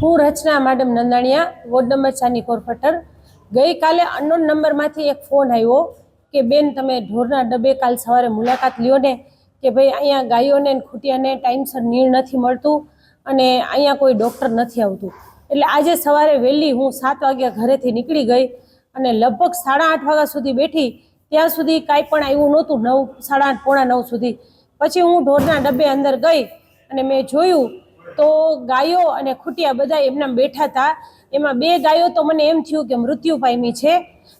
હું Rachna madam Nandaniya ward number ચારની corporator. ગઈકાલે અનનોન નંબરમાંથી એક ફોન આવ્યો કે, બેન, તમે ઢોરના ડબ્બે કાલ સવારે મુલાકાત લ્યો ને, કે ભાઈ અહીંયા ગાયોને ખૂટિયાને ટાઈમસર નીણ નથી મળતું અને અહીંયા કોઈ ડૉક્ટર નથી આવતું. એટલે આજે સવારે વહેલી હું સાત વાગ્યા ઘરેથી નીકળી ગઈ અને લગભગ સાડા આઠ વાગ્યા સુધી બેઠી. ત્યાં સુધી કાંઈ પણ આવ્યું નહોતું, નવ, સાડા આઠ, પોણા નવ સુધી. પછી હું ઢોરના ડબ્બે અંદર ગઈ અને મેં જોયું તો ગાયો અને ખૂટિયા બધા એમના બેઠા હતા એમાં બે ગાયો તો મને એમ થયું કે મૃત્યુ પામી છે.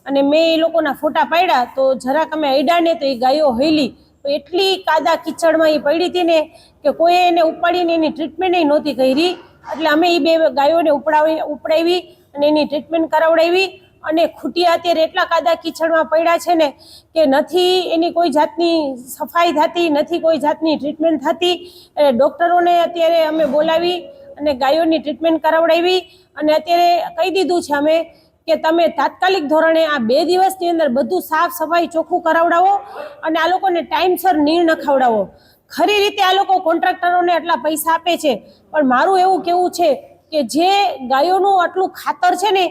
અને મેં એ લોકોના ફોટા પાડ્યા તો જરાક અમે અડાને તો એ ગાયો હૈલી તો એટલી કાદા કિચડમાં એ પડી હતી ને કે કોઈએ એને ઉપાડીને એની ટ્રીટમેન્ટ નહોતી કરી. એટલે અમે એ બે ગાયોને ઉપડાવી ઉપડાવી અને એની ટ્રીટમેન્ટ કરાવડાવી. અને ખૂટિયા અત્યારે એટલા કાદા કીચડમાં પડ્યા છે ને કે નથી, એની કોઈ જાતની સફાઈ થતી, નથી કોઈ જાતની ટ્રીટમેન્ટ થતી. એટલે ડૉક્ટરોને અત્યારે અમે બોલાવી અને ગાયોની ટ્રીટમેન્ટ કરાવડાવી અને અત્યારે કહી દીધું છે અમે કે તમે તાત્કાલિક ધોરણે આ બે દિવસની અંદર બધું સાફ સફાઈ ચોખ્ખું કરાવડાવો અને આ લોકોને ટાઈમસર નીર નખાવડાવો ખરી રીતે આ લોકો કોન્ટ્રાક્ટરોને આટલા પૈસા આપે છે, પણ મારું એવું કેવું છે કે જે ગાયોનું આટલું ખાતર છે ને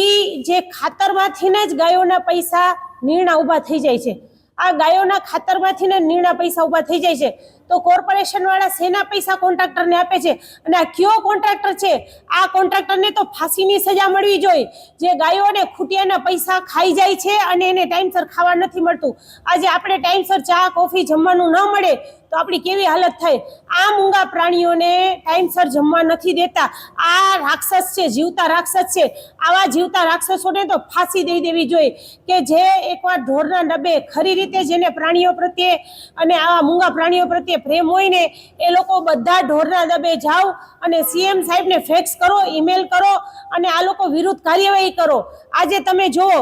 એ જે ખાતરમાંથી જ ગાયોના પૈસા નીણા ઊભા થઈ જાય છે. આ ગાયોના ખાતરમાંથી ને નીરણા પૈસા ઊભા થઈ જાય છે. તો કોર્પોરેશન વાળા શેના પૈસા કોન્ટ્રાક્ટરને આપે છે? અને આ કયો કોન્ટ્રાક્ટર છે? આ કોન્ટ્રાક્ટરને તો ફાંસીની સજા મળવી જોઈએ. જે ગાયો અને ખૂટિયાના પૈસા ખાઈ જાય છે અને એને ટાઈમસર ખાવા નથી મળતું. આજે આપણે ટાઈમસર ચા, કોફી જમવાનું ન મળે તો આપણી કેવી હાલત થાય? આ મૂંગા પ્રાણીઓને ટાઈમસર જમવા નથી દેતા. આ રાક્ષસ છે, જીવતા રાક્ષસ છે. આવા જીવતા રાક્ષસોને તો ફાંસી દઈ દેવી જોઈએ. કે જે એકવાર ઢોરના ડબ્બે ખરી રીતે જેને પ્રાણીઓ પ્રત્યે અને આવા મૂંગા પ્રાણીઓ પ્રત્યે પ્રેમ હોય ને એ લોકો બધા ઢોરના દબે જાઓ અને સીએમ સાહેબને ફેક્સ કરો ઈમેલ કરો અને આ લોકો વિરુદ્ધ કાર્યવાહી કરો. આજે તમે જુઓ,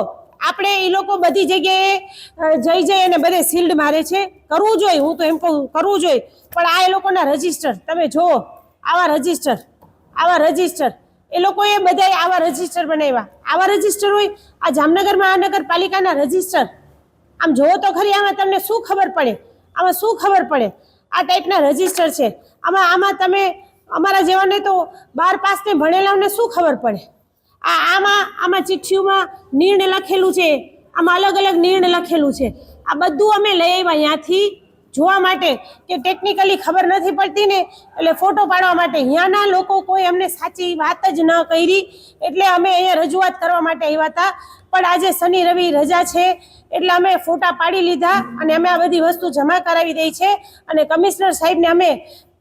આપણે એ લોકો બધી જગ્યાએ જઈ જઈ અને બધે શિલ્ડ મારે છે. કરવું જોઈએ, હું તો એમ કહું, કરવું જોઈએ. પણ આ એ લોકોના રજિસ્ટર તમે જુઓ, આવા રજિસ્ટર આવા રજિસ્ટર એ લોકોએ બધાએ આવા રજિસ્ટર બનાવ્યા. આવા રજિસ્ટર હોય, આ જામનગર મહાનગરપાલિકાના રજિસ્ટર આમ જુઓ તો ખરી, આમાં તમને શું ખબર પડે? આમાં શું ખબર પડે? આ ટાઈપના રજિસ્ટર છે. આમાં આમાં તમે અમારા જેવાને તો બાર પાસને ભણેલાઓને શું ખબર પડે? આ, આમાં આમાં ચિઠ્ઠીઓમાં નિર્ણય લખેલું છે. આમાં અલગ અલગ નિર્ણય લખેલું છે. આ બધું અમે લઈ આવ્યા અહીંયાથી જોવા માટે કે ટેકનિકલી ખબર નથી પડતી ને, એટલે ફોટો પાડવા માટે. અહીંયાના લોકો કોઈ અમને સાચી વાત જ ન કરી, એટલે અમે અહીંયા રજૂઆત કરવા માટે આવ્યા હતા. પણ આજે શનિ રવિ રજા છે એટલે અમે ફોટા પાડી લીધા અને અમે આ બધી વસ્તુ જમા કરાવી દઈ છે અને કમિશનર સાહેબને અમે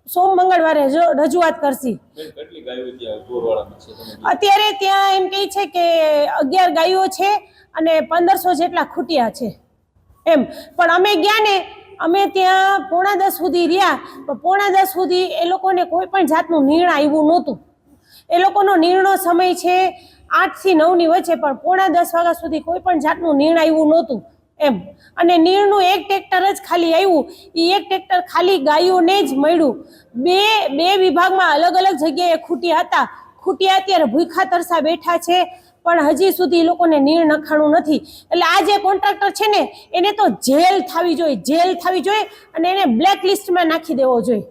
સોમ મંગળવારે રજૂ- રજૂઆત કરશી. અત્યારે ત્યાં એમ કહે છે કે અગિયાર ગાયો છે અને પંદરસો જેટલા ખૂટ્યા છે. એમ. પણ અમે ગયા ને અમે ત્યાં પોણા દસ સુધી રહ્યા પોણા દસ સુધી એ લોકોને કોઈ પણ જાતનું નિર્ણય આવ્યું નહોતું. એ લોકોનો નિર્ણય સમય છે આઠથી નવની વચ્ચે પણ પોણા દસ વાગ્યા સુધી કોઈ પણ જાતનું નિર્ણય આવ્યું નહોતું, એમ. અને નીરનું એક ટ્રેક્ટર જ ખાલી આવ્યું. એ એક ટ્રેક્ટર ખાલી ગાયોને જ મળ્યું. બે બે વિભાગમાં અલગ અલગ જગ્યાએ ખૂટ્યા હતા. ખૂટ્યા અત્યારે ભૂખા તરસા બેઠા છે, પણ હજી સુધી લોકોને નીર નખાણું નથી. એટલે આ જે કોન્ટ્રાક્ટર છે ને, એને તો જેલ થવી જોઈએ, જેલ થવી જોઈએ અને એને બ્લેક લિસ્ટમાં નાખી દેવો જોઈએ.